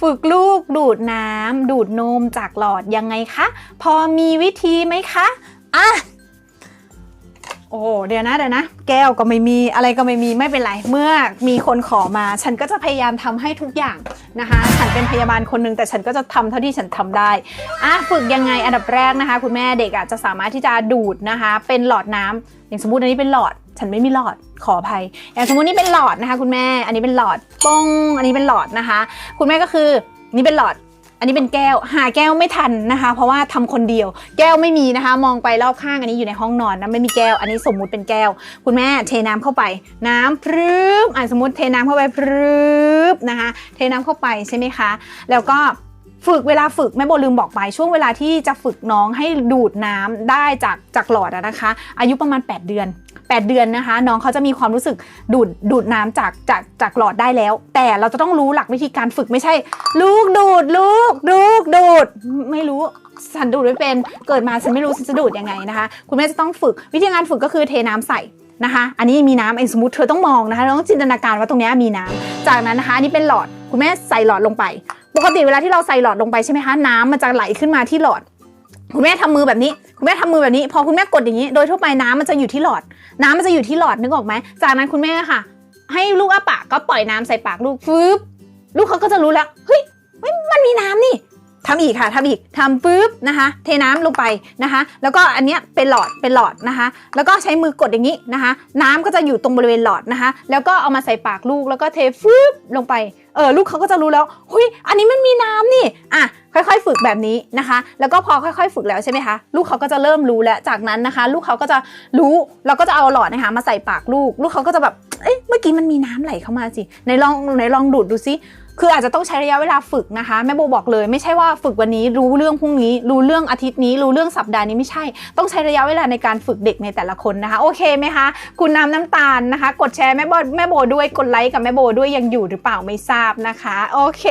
ฝึกลูกดูดน้ำดูดนมจากหลอดยังไงคะ พอมีวิธีไหมคะอะโอ้เดี๋ยวนะเดี๋ยวนะ แก้วก็ไม่มีอะไรก็ไม่มีไม่เป็นไร เมื่อมีคนขอมา ฉันก็จะพยายามทำให้ทุกอย่างนะคะ ฉันเป็นพยาบาลคนหนึ่งแต่ฉันก็จะทำเท่าที่ฉันทำได้อะฝึกยังไงอันดับแรกนะคะ คุณแม่เด็กอะจะสามารถที่จะดูดนะคะ เป็นหลอดน้ำอย่างสมมติอันนี้เป็นหลอด ฉันไม่มีหลอดขออภัยอย่างสมมตินี่เป็นหลอดนะคะ คุณแม่ อันนี้เป็นหลอดป้องอันนี้เป็นหลอดนะคะ คุณแม่ก็คือนี่เป็นหลอดอันนี้เป็นแก้วหาแก้วไม่ทันนะคะ เพราะว่าทำคนเดียว แก้วไม่มีนะคะ มองไปรอบข้างอันนี้อยู่ในห้องนอนนะไม่มีแก้ว อันนี้สมมุติเป็นแก้ว คุณแม่เทน้ำเข้าไป น้ำพรึบอะสมมติเทน้ำเข้าไปพรึบนะคะ เทน้ำเข้าไปใช่ไหมคะ แล้วก็ ฝึกเวลาฝึกแม่โบลืมบอกไปช่วงเวลาที่จะฝึกน้องให้ดูดน้ำได้จากจากหลอดนะคะ อายุประมาณ 8 เดือน 8 เดือนนะคะ น้องเขาจะมีความรู้สึกดูดดูดน้ำจากจากจากหลอดได้แล้ว แต่เราจะต้องรู้หลักวิธีการฝึกไม่ใช่ ลูกดูดลูกลูกดูด ไม่รู้ฉันดูดไม่เป็นเกิดมาฉันไม่รู้ฉันจะดูดยังไงนะคะ คุณแม่จะต้องฝึกวิธีการฝึกก็คือเทน้ำใส่นะคะ อันนี้มีน้ำไอ้สมมติเธอต้องมองนะคะต้องจินตนาการว่าตรงนี้มีน้ำจากนั้นนะคะอันนี้เป็นหลอด คุณแม่ใส่หลอดลงไป ปกติเวลาที่เราใส่หลอดลงไปใช่ไหมคะน้ำมันจะไหลขึ้นมาที่หลอด คุณแม่ทำมือแบบนี้ คุณแม่ทำมือแบบนี้ พอคุณแม่กดอย่างนี้ โดยทั่วไปน้ำมันจะอยู่ที่หลอด น้ำมันจะอยู่ที่หลอดนึกออกไหมจากนั้นคุณแม่ค่ะ ให้ลูกอ้าปากก็ปล่อยน้ำใส่ปากลูกฟืบลูกเขาก็จะรู้แล้วเฮ้ยเฮ้ยมันมีน้ำนี่ ทำอีกค่ะทำอีกทำปึ๊บนะคะ เทน้ำลงไปนะคะ แล้วก็อันเนี้ยเป็นหลอดเป็นหลอดนะคะ แล้วก็ใช้มือกดอย่างนี้นะคะ น้ำก็จะอยู่ตรงบริเวณหลอดนะคะ แล้วก็เอามาใส่ปากลูกแล้วก็เทฟึบลงไปเออลูกเขาก็จะรู้แล้วเฮ้ยอันนี้มันมีน้ำนี่อะค่อยๆ ฝึกแบบนี้นะคะ แล้วก็พอค่อยๆ ฝึกแล้วใช่ไหมคะ ลูกเขาก็จะเริ่มรู้แล้ว จากนั้นนะคะ ลูกเขาก็จะรู้ เราก็จะเอาหลอดนะคะ มาใส่ปากลูก ลูกเขาก็จะแบบ เอ๊ะ เมื่อกี้มันมีน้ำไหลเข้ามาสิ ในลองในลองดูดดูซิ คืออาจจะต้องใช้ระยะเวลาฝึกนะคะ แม่โบบอกเลย ไม่ใช่ว่าฝึกวันนี้รู้เรื่องพรุ่งนี้ รู้เรื่องอาทิตย์นี้ รู้เรื่องสัปดาห์นี้ไม่ใช่ ต้องใช้ระยะเวลาในการฝึกเด็กในแต่ละคนนะคะ โอเคไหมคะ คุณน้ำน้ำตาลนะคะ กดแชร์แม่โบแม่โบด้วยกดไลค์กับแม่โบด้วยยังอยู่หรือเปล่าไม่ทราบนะคะ โอเค